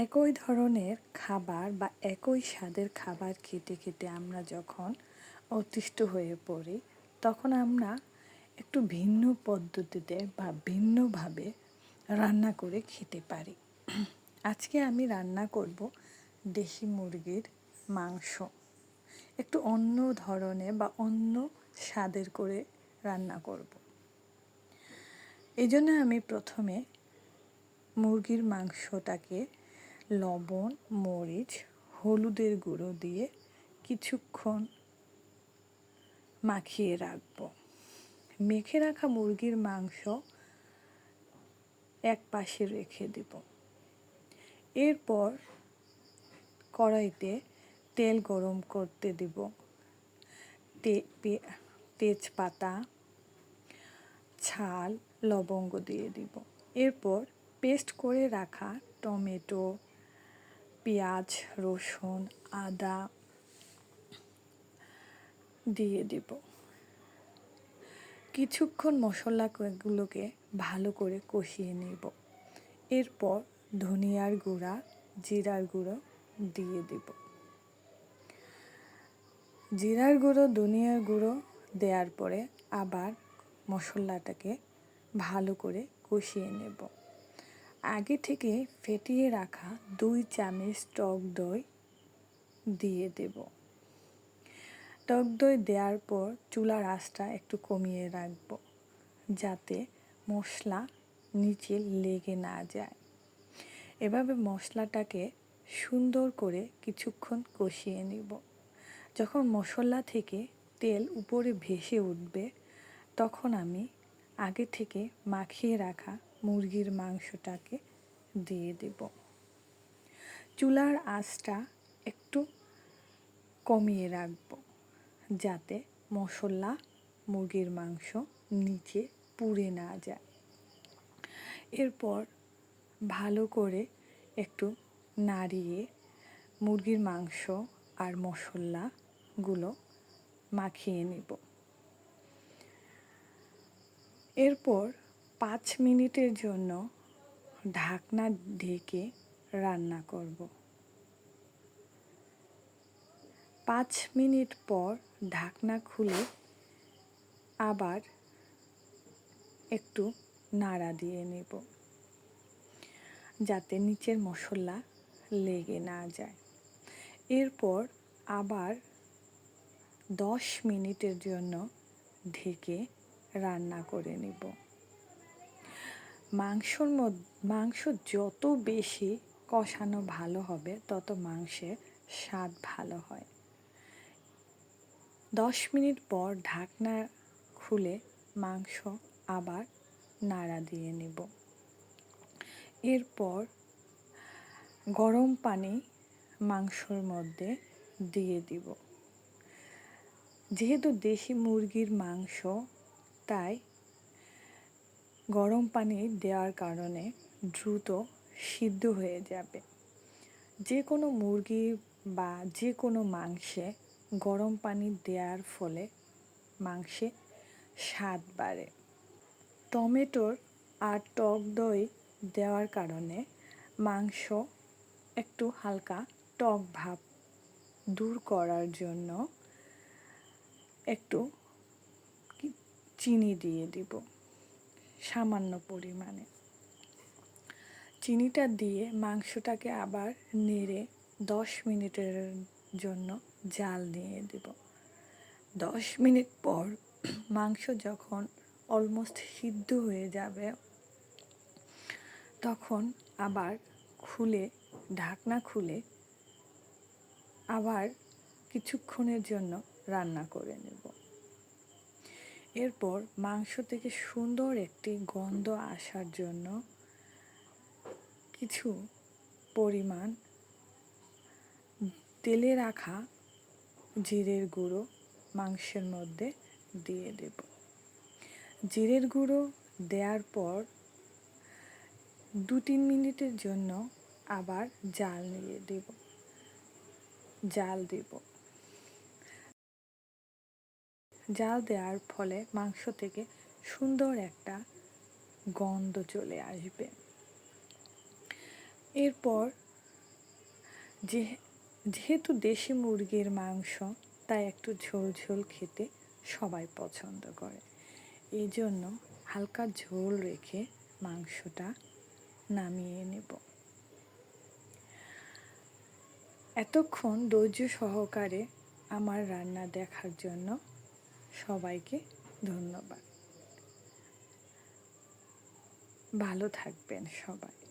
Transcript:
একই ধরনের খাবার বা একই স্বাদের খাবার খেতে খেতে আমরা যখন অতিষ্ঠ হয়ে পড়ি, তখন আমরা একটু ভিন্ন পদ্ধতিতে বা ভিন্নভাবে রান্না করে খেতে পারি। আজকে আমি রান্না করব দেশি মুরগির মাংস। একটু অন্য ধরনের বা অন্য স্বাদের করে রান্না করব। এই জন্য আমি প্রথমে মুরগির মাংসটাকে লবণ, মরিচ, হলুদের গুঁড়ো দিয়ে কিছুক্ষণ মাখিয়ে রাখব। মেখে রাখা মুরগির মাংস এক পাশে রেখে দেব। এরপর কড়াইতে তেল গরম করতে দেব। তেজপাতা, ছাল, লবঙ্গ দিয়ে দিব। এরপর পেস্ট করে রাখা টমেটো পেঁয়াজ, রসুন, আদা দিয়ে দেব। কিছুক্ষণ মশলাগুলোকে ভালো করে কষিয়ে নেব। এরপর ধনিয়ার গুঁড়া, জিরার গুঁড়ো দিয়ে দেব। জিরার গুঁড়ো, ধনিয়ার গুঁড়ো দেওয়ার পরে আবার মশলাটাকে ভালো করে কষিয়ে নেব। আগে থেকে ফেটিয়ে রাখা দুই চামচ টক দই দিয়ে দেব। টক দই দেওয়ার পর চুলার আঁচটা একটু কমিয়ে রাখব যাতে মশলা নিচে লেগে না যায়। এভাবে মশলাটাকে সুন্দর করে কিছুক্ষণ কষিয়ে নিব। যখন মশলা থেকে তেল উপরে ভেসে উঠবে, তখন আমি আগে থেকে মাখিয়ে রাখা মুরগির মাংসটাকে দিয়ে দেব। চুলার আঁচটা একটু কমিয়ে রাখব যাতে মশলা মুরগির মাংস নিচে পুড়ে না যায়। এরপর ভালো করে একটু নাড়িয়ে মুরগির মাংস আর মশলাগুলো মাখিয়ে নেব। এরপর পাঁচ মিনিটের জন্য ঢাকনা ঢেকে রান্না করব। পাঁচ মিনিট পর ঢাকনা খুলে আবার একটু নাড়া দিয়ে নেব, যাতে নিচের মশলা লেগে না যায়। এরপর আবার দশ মিনিটের জন্য ঢেকে রান্না করে নেব। মাংসর মাংস যত বেশি কষানো ভালো হবে, তত মাংসের স্বাদ ভালো হয়। দশ মিনিট পর ঢাকনা খুলে মাংস আবার নাড়া দিয়ে নেব। এরপর গরম পানি মাংসর মধ্যে দিয়ে দিব। যেহেতু দেশি মুরগির মাংস, তাই গরম পানি দেওয়ার কারণে দ্রুত সিদ্ধ হয়ে যাবে। যে কোনো মুরগি বা যে কোনো মাংসে গরম পানি দেওয়ার ফলে মাংসে স্বাদ বাড়ে। টমেটোর আর টক দই দেওয়ার কারণে মাংস একটু হালকা টক ভাব দূর করার জন্য একটু চিনি দিয়ে দিব। সামান্য পরিমাণে। চিনিটা দিয়ে মাংসটাকে আবার নেড়ে দশ মিনিটের জন্য জাল দিয়ে দেব। দশ মিনিট পর মাংস যখন অলমোস্ট সিদ্ধ হয়ে যাবে, তখন আবার খুলে, ঢাকনা খুলে আবার কিছুক্ষণের জন্য রান্না করে নেব। এরপর মাংস থেকে সুন্দর একটি গন্ধ আসার জন্য কিছু পরিমাণ তেলে রাখা জিরের গুঁড়ো মাংসের মধ্যে দিয়ে দেব। জিরের গুঁড়ো দেওয়ার পর দু তিন মিনিটের জন্য আবার জাল নিয়ে দেব। জাল দেব। জাল দেওয়ার ফলে মাংস থেকে সুন্দর একটা গন্ধ চলে আসবে। এরপর যে, যেহেতু দেশি মুরগির মাংস, তাই একটু ঝোল ঝোল খেতে সবাই পছন্দ করে। এই জন্য হালকা ঝোল রেখে মাংসটা নামিয়ে নেব। এতক্ষণ ধৈর্য সহকারে আমার রান্না দেখার জন্য সবাইকে ধন্যবাদ। ভালো থাকবেন সবাই।